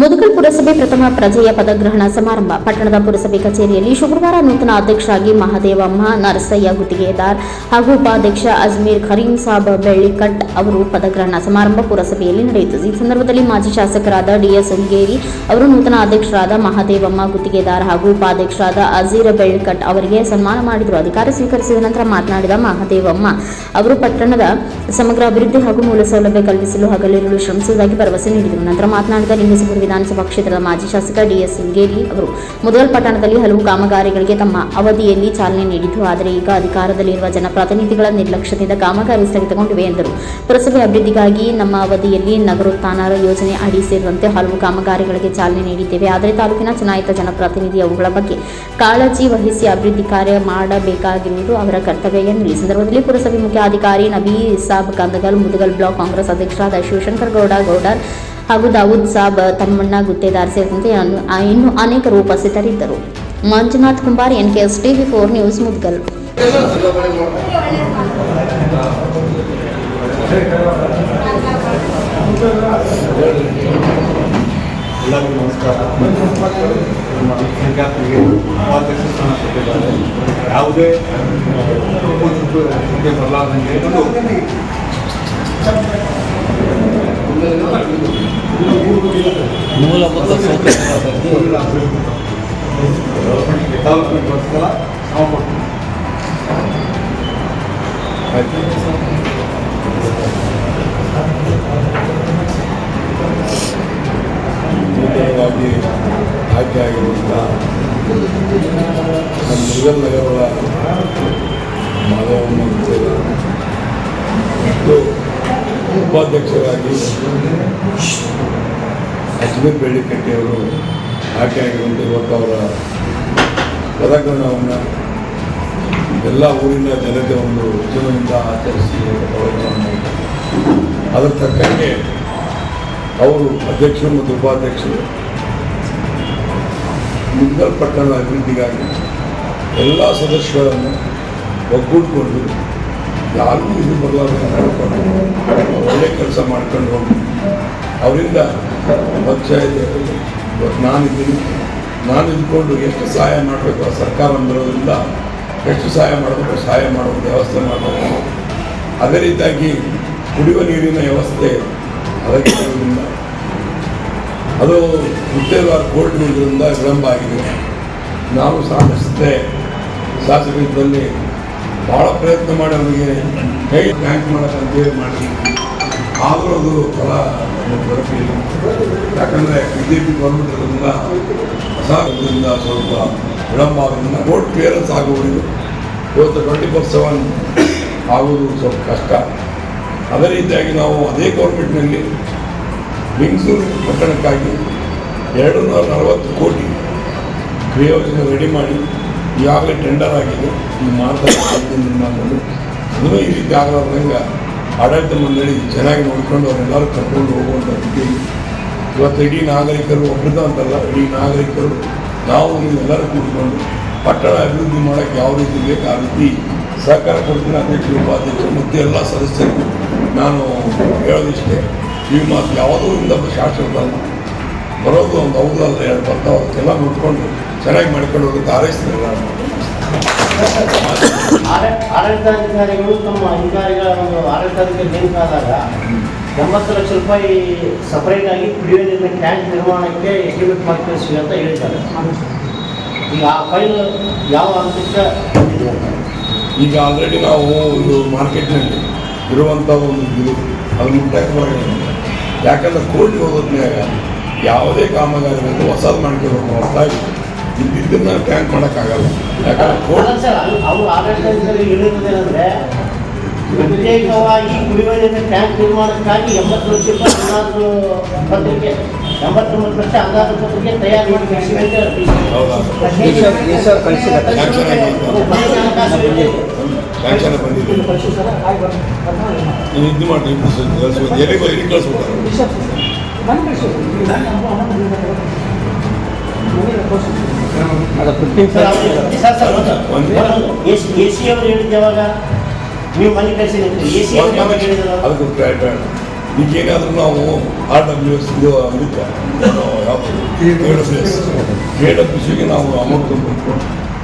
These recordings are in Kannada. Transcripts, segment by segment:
ಮುದಕಲ್ ಪುರಸಭೆ ಪ್ರಥಮ ಪ್ರಜೆಯ ಪದಗ್ರಹಣ ಸಮಾರಂಭ. ಪಟ್ಟಣದ ಪುರಸಭೆ ಕಚೇರಿಯಲ್ಲಿ ಶುಕ್ರವಾರ ನೂತನ ಅಧ್ಯಕ್ಷರಾಗಿ ಮಹಾದೇವಮ್ಮ ನರಸಯ್ಯ ಗುತ್ತಿಗೆದಾರ್ ಹಾಗೂ ಉಪಾಧ್ಯಕ್ಷ ಅಜ್ಮೀರ್ ಖರೀಂ ಸಾಬ್ ಬೆಳ್ಳಿಕಟ್ ಅವರು ಪದಗ್ರಹಣ ಸಮಾರಂಭ ಪುರಸಭೆಯಲ್ಲಿ ನಡೆಯಿತು. ಈ ಸಂದರ್ಭದಲ್ಲಿ ಮಾಜಿ ಶಾಸಕರಾದ ಡಿಎಸ್ ಉಂಗೇರಿ ಅವರು ನೂತನ ಅಧ್ಯಕ್ಷರಾದ ಮಹಾದೇವಮ್ಮ ಗುತ್ತಿಗೆದಾರ್ ಹಾಗೂ ಉಪಾಧ್ಯಕ್ಷರಾದ ಅಜೀರ್ ಬೆಳ್ಳಿಕಟ್ ಅವರಿಗೆ ಸನ್ಮಾನ ಮಾಡಿದರು. ಅಧಿಕಾರ ಸ್ವೀಕರಿಸಿದ ನಂತರ ಮಾತನಾಡಿದ ಮಹಾದೇವಮ್ಮ ಅವರು ಪಟ್ಟಣದ ಸಮಗ್ರ ಅಭಿವೃದ್ಧಿ ಹಾಗೂ ಮೂಲ ಸೌಲಭ್ಯ ಕಲ್ಪಿಸಲು ಹಗಲಿರುಳು ಶ್ರಮಿಸುವುದಾಗಿ ಭರವಸೆ ನೀಡಿದರು. ನಂತರ ಮಾತನಾಡಿದ ಲಿಂಗಸೂರು ವಿಧಾನಸಭಾ ಕ್ಷೇತ್ರದ ಮಾಜಿ ಶಾಸಕ ಡಿಎಸ್ ಸಿಂಗೇರಿ ಅವರು. ಮೊದಲ ಪಟ್ಟಣದಲ್ಲಿ ಹಲವು ಕಾಮಗಾರಿಗಳಿಗೆ ತಮ್ಮ ಅವಧಿಯಲ್ಲಿ ಚಾಲನೆ ನೀಡಿದ್ದು, ಆದರೆ ಈಗ ಅಧಿಕಾರದಲ್ಲಿರುವ ಜನಪ್ರತಿನಿಧಿಗಳ ನಿರ್ಲಕ್ಷ್ಯದಿಂದ ಕಾಮಗಾರಿ ಸ್ಥಗಿತಗೊಂಡಿವೆ ಎಂದರು. ಪುರಸಭೆ ಅಭಿವೃದ್ಧಿಗಾಗಿ ನಮ್ಮ ಅವಧಿಯಲ್ಲಿ ನಗರೋತ್ಥಾನ ಯೋಜನೆ ಅಡಿ ಸೇರಿದಂತೆ ಹಲವು ಕಾಮಗಾರಿಗಳಿಗೆ ಚಾಲನೆ ನೀಡಿದ್ದೇವೆ. ಆದರೆ ತಾಲೂಕಿನ ಚುನಾಯಿತ ಜನಪ್ರತಿನಿಧಿ ಅವುಗಳ ಬಗ್ಗೆ ಕಾಳಜಿ ವಹಿಸಿ ಅಭಿವೃದ್ಧಿ ಕಾರ್ಯ ಮಾಡಬೇಕಾಗಿರುವುದು ಅವರ ಕರ್ತವ್ಯ ಎಂದರು ಈ ಸಂದರ್ಭದಲ್ಲಿ ಪುರಸಭೆ ಮುಖ್ಯಾಧಿಕಾರಿ ನಬಿ ಸಾಬ್ ಕಂದಗಲ್, ಮುದಗಲ್ ಬ್ಲಾಕ್ ಕಾಂಗ್ರೆಸ್ ಅಧ್ಯಕ್ಷರಾದ ಶಿವಶಂಕರ್ ಗೌಡ ಗೌಡರ್ ಹಾಗೂ ದಾವೂದ್ ಸಾಬ್ ತಮ್ಮಣ್ಣ ಗುತ್ತೇದಾರ್ ಸೇರಿದಂತೆ ಇನ್ನೂ ಅನೇಕರು ಉಪಸ್ಥಿತರಿದ್ದರು. Manjunath Kumbar S TV four news Mudgal. ಎಲ್ಲರಿಗೂ ನಮಸ್ಕಾರ. ವಿದ್ಯಾರ್ಥಿಗಳಿಗೆ ಯಾವುದೇ ಬರಲಾರ್ದಂಗೆ ಸೌಕರ್ಯ ತಾಲೂಕಿಗೋಸ್ಕರ ನಾವು ಕೊಡ್ತೀವಿ ಆಯ್ತು ನೂತನವಾಗಿ ಆಯ್ಕೆಯಾಗಿರುವಂಥ ನಮ್ಮ ಮುರುಗಲ್ ನಗರದ ಮಾಧವಮ್ಮ ಗುತ್ತೇದಾರ್ ಮತ್ತು ಉಪಾಧ್ಯಕ್ಷರಾಗಿ ಅಜ್ಮೀರ್ ಬೆಳ್ಳಿಕಟ್ಟಿಯವರು ಆಯ್ಕೆಯಾಗಿರುವಂಥ ಇವತ್ತು ಅವರ ಪದಗ್ರಹಣವನ್ನು ಎಲ್ಲ ಊರಿನ ಜನತೆ ಒಂದು ಉತ್ಸವದಿಂದ ಆಚರಿಸಿ ಮಾಡಿದ್ದಾರೆ. ಅದರ ತಕ್ಕಂಗೆ ಅವರು ಅಧ್ಯಕ್ಷರು ಮತ್ತು ಉಪಾಧ್ಯಕ್ಷರು ಮುದ್ಗಲ್ ಪಟ್ಟಣದ ಅಭಿವೃದ್ಧಿಗಾಗಿ ಎಲ್ಲ ಸದಸ್ಯರನ್ನು ಒಗ್ಗೂಡಿಕೊಂಡು ಯಾರಿಗೂ ಇದು ಬದಲಾವಣೆ ಮಾಡಿಕೊಂಡು ಒಳ್ಳೆ ಕೆಲಸ ಮಾಡ್ಕೊಂಡು ಹೋಗಿ ಅವರಿಂದ ಪಂಚಾಯತ್ ಇವತ್ತು ನಾನು ಇದ್ಕೊಂಡು ಎಷ್ಟು ಸಹಾಯ ಮಾಡಬೇಕು? ಆ ಸರ್ಕಾರ ಬರೋದ್ರಿಂದ ಎಷ್ಟು ಸಹಾಯ ಮಾಡಬೇಕು? ಸಹಾಯ ಮಾಡುವ ವ್ಯವಸ್ಥೆ ಮಾಡಬೇಕು. ಅದೇ ರೀತಿಯಾಗಿ ಕುಡಿಯುವ ನೀರಿನ ವ್ಯವಸ್ಥೆ ಅದಕ್ಕೆ ಅದು ಉದ್ಯೋಗ ಕೋರ್ಟ್ ಇರೋದ್ರಿಂದ ವಿಳಂಬ ಆಗಿದೆ. ನಾವು ಸಾಧಿಸಿದ್ದೆ ಶಾಸಕರಿದ್ದಲ್ಲಿ ಭಾಳ ಪ್ರಯತ್ನ ಮಾಡಿ ಅವರಿಗೆ ಹೇಗೆ ಬ್ಯಾಂಕ್ ಮಾಡೋಕ್ಕಂತೇಳಿ ಮಾಡಿದ್ವಿ ಆದರೂ ಅದು ಫಲ ದೊರಕಿಲ್ಲ ಯಾಕಂದರೆ ಬಿ ಜೆ ಪಿ ಗೌರ್ಮೆಂಟ್ ಅಸಹದಿಂದ ಸ್ವಲ್ಪ ವಿಳಂಬ ಆಗೋದ್ರಿಂದ ವೋಟ್ ಕ್ಲಿಯರೆನ್ಸ್ ಆಗುವುದು ಇವತ್ತು ಟ್ವೆಂಟಿ ಫೋರ್ ಸೆವೆನ್ ಆಗೋದು ಸ್ವಲ್ಪ ಕಷ್ಟ. ಅದೇ ರೀತಿಯಾಗಿ ನಾವು ಅದೇ ಗೌರ್ಮೆಂಟ್ನಲ್ಲಿ ಬೆಂಗಳೂರು ಪಟ್ಟಣಕ್ಕಾಗಿ ಎರಡು ನೂರ ನಲವತ್ತು ಕೋಟಿ ಕ್ರಿಯೋಜನೆ ರೆಡಿ ಮಾಡಿ ಈಗಾಗಲೇ ಟೆಂಡರ್ ಆಗಿದೆ. ಈ ಮಾಡ್ತಾ ನಾನು ಇನ್ನೂ ಈ ರೀತಿ ಆಗಲಾರ್ದಂಗೆ ಆಡಳಿತ ಮಂಡಳಿ ಚೆನ್ನಾಗಿ ನೋಡಿಕೊಂಡು ಅವರೆಲ್ಲರೂ ಕರ್ಕೊಂಡು ಹೋಗುವಂಥ ರೀತಿ. ಇವತ್ತು ಇಡೀ ನಾಗರಿಕರು ಒಬ್ಬರದ ಅಂತಲ್ಲ, ಇಡೀ ನಾಗರಿಕರು ನಾವು ನೀವೆಲ್ಲರೂ ಕೂತ್ಕೊಂಡು ಪಟ್ಟಣ ಅಭಿವೃದ್ಧಿ ಮಾಡೋಕ್ಕೆ ಯಾವ ರೀತಿ ಬೇಕು ಆ ರೀತಿ ಸಹಕಾರ ಕೊಡ್ತೀನಿ ಅಧ್ಯಕ್ಷರು ಉಪಾಧ್ಯಕ್ಷರು ಮತ್ತು ಎಲ್ಲ ಸದಸ್ಯರು. ನಾನು ಹೇಳೋದಿಷ್ಟೇ, ಈ ಮಾತು ಯಾವುದೂ ಇಂದ ಶಾಶ್ವತಲ್ಲ ಬರೋದು ಒಂದು ಹೌದಲ್ಲ ಎರಡು ಬರ್ತಾವೆ, ಅದಕ್ಕೆಲ್ಲ ನೋಡ್ಕೊಂಡು ಚೆನ್ನಾಗಿ ಮಾಡ್ಕೊಂಡು ಹೋಗುತ್ತೆ ಆರೈಸ್ತೀನಿ ನಾನು ಆಡಳಿತಾಧಿಕಾರಿಗಳು ತಮ್ಮ ಅಧಿಕಾರಿಗಳ ಒಂದು ಆಡಳಿತಾಧಿಕಾರಿ ಲಿಂಕ್ ಆದಾಗ ಎಂಬತ್ತು ಲಕ್ಷ ರೂಪಾಯಿ ಸಪರೇಟ್ ಆಗಿ ಕುಡಿಯುವ ನೀರಿನ ಟ್ಯಾಂಕ್ ನಿರ್ಮಾಣಕ್ಕೆ ಎಸ್ಟಿಮೇಟ್ ಮಾಡಿ ಕಳಿಸ್ತೀವಿ ಅಂತ ಹೇಳ್ತಾರೆ ಈಗ ಆ ಫೈಲ್ ಯಾವ ಹಂತಕ್ಕೆ ಈಗ ಆಲ್ರೆಡಿ ನಾವು ಒಂದು ಮಾರ್ಕೆಟ್ನಲ್ಲಿ ಇರುವಂಥ ಒಂದು ಇದು, ಅದು ಮುಟ್ಟಕ್ಕೆ ಮಾಡಿದ್ದೀವಿ ಯಾಕಂದ್ರೆ ಕೋರ್ಟ್ಗೆ ಹೋಗೋದ್ನ್ಯಾಗ ಯಾವುದೇ ಕಾಮಗಾರಿ ಹೊಸದು ಮಾಡ್ಕೋಬೇಕು ಹೊರತಾಗಿ ಇದ್ದಿದ್ದನ್ನ ಟ್ಯಾಂಕ್ ಮಾಡೋಕ್ಕಾಗಲ್ಲ. ಯಾಕಂದ್ರೆ ಪ್ರತ್ಯೇಕವಾಗಿ ಕುಡಿಯುವ ನೀರಿನ ಟ್ಯಾಂಕ್ ನಿರ್ಮಾಣಕ್ಕಾಗಿ ಎಂಬತ್ತು ಲಕ್ಷ ರೂಪಾಯಿ ಅಂದಾಜು ಪತ್ರಿಕೆ ಎಂಬತ್ತೊಂಬತ್ತು ಲಕ್ಷ ಅಂದಾಜು ಪತ್ರಿಕೆ ತಯಾರು Sanction ಆಗಿದೆ. ಶಾಂಕ್ಷನ್ ಬಂದಿದೆ. ನೀವು ಫಿಫ್ಟೀನ್ ಸರ್ ಸರ್ ಸರ್ ಎಲ್ಲಿ ಕಳಿಸ್ಬಿಡ್ತಾರೆ ಎ ಸಿ ಅವರು ಹೇಳಿದ್ದು ಯಾವಾಗ? ನೀವು ಮನೆ ಎ ಸಿ ಅವರು ಯಾವಾಗ ಹೇಳಿದ್ರು ಅದಕ್ಕೆ ಬೇಡ ಬೇಡ ಈಗೇನಾದರೂ ನಾವು ಆರ್ ಡಬ್ಲ್ಯೂ ಎಸ್ ಇದು ಯಾವ ಕೆ ಡಬ್ಲ್ಯೂ ಸಿಗೆ ನಾವು ಅಮೌಂಟ್ ತುಂಬಬೇಕು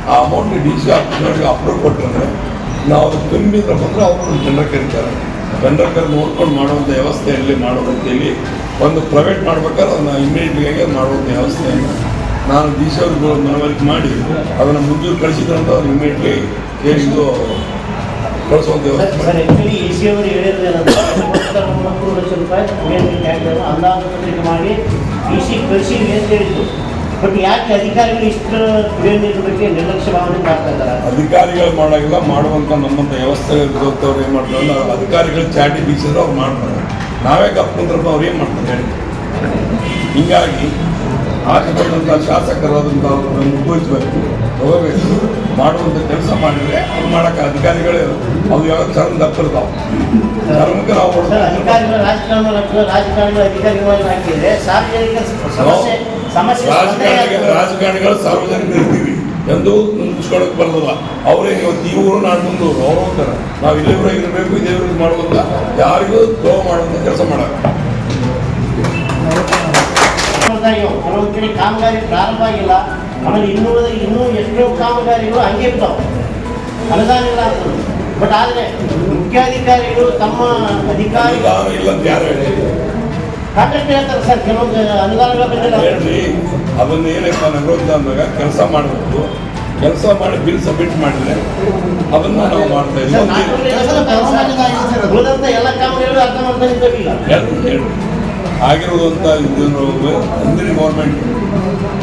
ಆ ಅಮೌಂಟ್ ಡಿ ಸಿ ಆಫೀಸ್ನವ್ರಿಗೆ ಅಪ್ರೂವ್ ಕೊಟ್ಟರೆ ನಾವು ಅದು ಇದ್ರೆ ಬಂದರೆ ಅವರು ಜನರ ಕರೀತಾರೆ. ಜನರ ಕರೆ ನೋಡ್ಕೊಂಡು ಮಾಡುವಂಥ ವ್ಯವಸ್ಥೆಯಲ್ಲಿ ಮಾಡುವಂಥಲ್ಲಿ ಒಂದು ಪ್ರೈವೇಟ್ ಮಾಡ್ಬೇಕಾದ್ರೆ ಅದನ್ನು ಇಮ್ಮಿಡಿಯೇಟ್ಲಿಯಾಗಿ ಮಾಡುವಂಥ ವ್ಯವಸ್ಥೆಯನ್ನು ನಾನು ಡಿ ಸಿ ಅವ್ರಿಗೆ ಮನವರಿಕೆ ಮಾಡಿ ಅದನ್ನು ಮುಂದೂರು ಕಳಿಸಿದ್ರಂತ ಅವ್ರು ಇಮಿಡಿಯೇಟ್ಲಿ ಅಂದಾಜು ಪತ್ರಿಕೆ ಮಾಡಿ ಇ ಸಿ ಕಳಿಸಿದ್ವಿ ಅಂತ ಹೇಳಿದ್ರು. ಬಟ್ ಯಾಕೆ ಅಧಿಕಾರಿಗಳು ಇಷ್ಟು ಬಗ್ಗೆ ನಿರ್ಲಕ್ಷ್ಯ ಭಾವನೆ ಮಾಡ್ತಾ ಇದ್ದಾರೆ? ಅಧಿಕಾರಿಗಳು ಮಾಡಾಗಿಲ್ಲ ಮಾಡುವಂಥ ನಮ್ಮಂಥ ವ್ಯವಸ್ಥೆ ಇರೋಂಥವ್ರು ಏನು ಮಾಡ್ತಾರೆ ಅಧಿಕಾರಿಗಳು ಚಾಟಿ ಬೀಸಿದ್ರು ಅವ್ರು ಮಾಡ್ತಾರೆ. ನಾವೇ ಕಪ್ಕೊಂಡ್ರಪ್ಪ ಅವ್ರು ಏನು ಮಾಡ್ತಾರೆ ಹೇಳಿ. ಹೀಗಾಗಿ ಬಂದಂಥ ಶಾಸಕರಾದಂಥ ಅವ್ರನ್ನ ಮುಗಿಸ್ಬೇಕು ತಗೋಬೇಕು ಮಾಡುವಂಥ ಕೆಲಸ ಮಾಡಿದರೆ ಅವ್ರು ಮಾಡೋಕೆ ಅಧಿಕಾರಿಗಳೇ ಅವ್ರು ಯಾವ ಚರ್ಮ ದಪ್ಪಿರ್ತಾವೆ. ಚರ್ಮಕ್ಕೆ ನಾವು ರಾಜಕಾರಣಿಗಳು. ಸಾರ್ವಜನಿಕರು ಇರ್ತೀವಿ ಎಂದು ಮುಗಿಸ್ಕೊಳಕ್ ಬರೋದಿಲ್ಲ. ಅವರೇ ಇವತ್ತು ಈ ಊರು ನಾಡು ಮುಂದೆ ಅವರು ಹೋಗ್ತಾರೆ ನಾವು ಇದೇ ಊರಾಗ ಇರಬೇಕು ಇದೇ ಊರಿಗೆ ಮಾಡುವಂತ ಯಾರಿಗೂ ದ್ರೋಹ ಮಾಡುವಂತ ಕೆಲಸ ಮಾಡಲ್ಲ. ಸಂಪ್ರದಾಯ ಕೆಲವೊಂದು ಕಡೆ ಕಾಮಗಾರಿ ಪ್ರಾರಂಭ ಆಗಿಲ್ಲ ಆಮೇಲೆ ಇನ್ನೂ ಇನ್ನೂ ಎಷ್ಟೋ ಕಾಮಗಾರಿಗಳು ಹಂಗೆ ಇರ್ತಾವೆ. ಅನುದಾನ ಇಲ್ಲ ಅಂತ ಬಟ್ ಆದರೆ ಮುಖ್ಯಾಧಿಕಾರಿಗಳು ತಮ್ಮ ಅಧಿಕಾರಿ ಅನುದಾನ ಇಲ್ಲ ಅಂತ ಯಾರು ಹೇಳಿ ಕಾಂಟ್ರಾಕ್ಟ್ ಹೇಳ್ತಾರೆ ಸರ್ ಕೆಲವೊಂದು ಅನುದಾನಗಳ ಬಂದಿಲ್ಲ ಹೇಳ್ರಿ. ಅದನ್ನ ಏನಪ್ಪ ನಗರೋದ್ದ ಅಂದಾಗ ಕೆಲಸ ಮಾಡಬೇಕು. ಕೆಲಸ ಮಾಡಿ ಬಿಲ್ ಸಬ್ಮಿಟ್ ಮಾಡಿದ್ರೆ ಅದನ್ನ ನಾವು ಮಾಡ್ತಾ ಇದ್ದೀವಿ ಎಲ್ಲ ಕಾಮಗಾರಿಗಳು ಅರ್ಧ ಮಾಡ್ತಾ ನಿಂತಿಲ್ಲ ಆಗಿರುವಂಥ ಇದನ್ನು ಹಿಂದಿನ ಗೌರ್ಮೆಂಟ್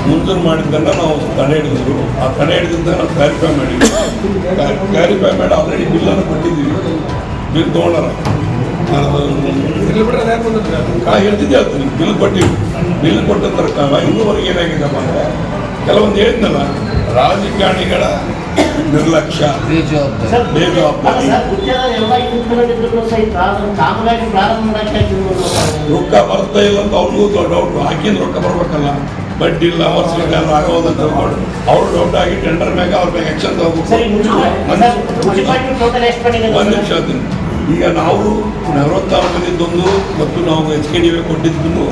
ಮುಂಜೂರು ಮಾಡಿದ್ದನ್ನು ನಾವು ತಡೆ ಹಿಡಿದ್ರು ಆ ತಡೆ ಹಿಡಿದಂತ ನಾವು ಕ್ಲಾರಿಫೈ ಮಾಡಿದ್ವಿ. ಕ್ಲಾರಿಫೈ ಮಾಡಿ ಆಲ್ರೆಡಿ ಬಿಲ್ಲನ್ನು ಕೊಟ್ಟಿದ್ದೀವಿ. ಬಿಲ್ ತೊಗೊಂಡಾರ. ಹೇಳ್ತಿದ್ದೆ ಹೇಳ್ತೀನಿ. ಬಿಲ್ ಕೊಟ್ಟಿವಿ. ಬಿಲ್ ಕೊಟ್ಟ ತರ್ಕ ಇನ್ನೂವರೆಗೆ ಏನಾಗಿದೆ ಅಂದರೆ, ಕೆಲವೊಂದು ಹೇಳಿದ್ನಲ್ಲ, ರಾಜಕಾರಣಿಗಳ ನಿರ್ಲಕ್ಷ್ಯ. ಬೇಜವಾಬ್ದಾರಿ. ರೊಕ್ಕ ಬರ್ತಾ ಇಲ್ಲ ಅಂತ ಅವ್ರಿಗೂ ಡೌಟ್ ಹಾಕಿಂದ ರೊಕ್ಕ ಬರ್ಬೇಕಲ್ಲ. ಬಡ್ಡಿ ಇಲ್ಲ ವರ್ಷಗಳ ಆಗೋದಂತ ಅವ್ರು ಡೌಟ್ ಆಗಿ ಟೆಂಡರ್ ಮ್ಯಾಗ ಅವ್ರ ಮ್ಯಾಗ ಆಕ್ಷನ್ ಸರಿ ತಗೋಬೇಕು ಒಂದು ನಿಮಿಷ. ಹೇಳ್ತೀನಿ ಈಗ ನಾವು ಬಂದಿದ್ದೊಂದು ಮತ್ತು ನಾವು ಎಚ್ ಕೆ ಡಿ ವೈ ಕೊಟ್ಟಿದ್ದು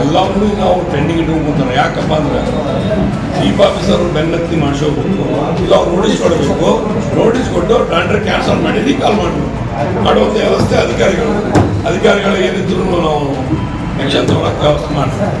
ಎಲ್ಲವನ್ನೂ ನಾವು ಟ್ರೆಂಡಿಂಗ್ ಇಟ್ಕೊಂತಾರೆ ಯಾಕಪ್ಪ ಅಂದ್ರೆ ಚೀಫ್ ಆಫೀಸರ್ ಬೆನ್ನತ್ತಿ ಮಾಡಿಸೋಬೇಕು ಇಲ್ಲ, ಅವ್ರು ನೋಟಿಸ್ ಕೊಡಬೇಕು. ನೋಟಿಸ್ ಕೊಟ್ಟು ಟೆಂಡರ್ ಕ್ಯಾನ್ಸಲ್ ಮಾಡಿ ಕಾಲ್ ಮಾಡಬೇಕು ಮಾಡುವಂಥ ವ್ಯವಸ್ಥೆ ಅಧಿಕಾರಿಗಳು. ಅಧಿಕಾರಿಗಳು ಏನಿದ್ರು ನಾವು ಎಕ್ಷನ್ ತಗೊಳಕ್ಕೆ ವ್ಯವಸ್ಥೆ ಮಾಡ್ತಾರೆ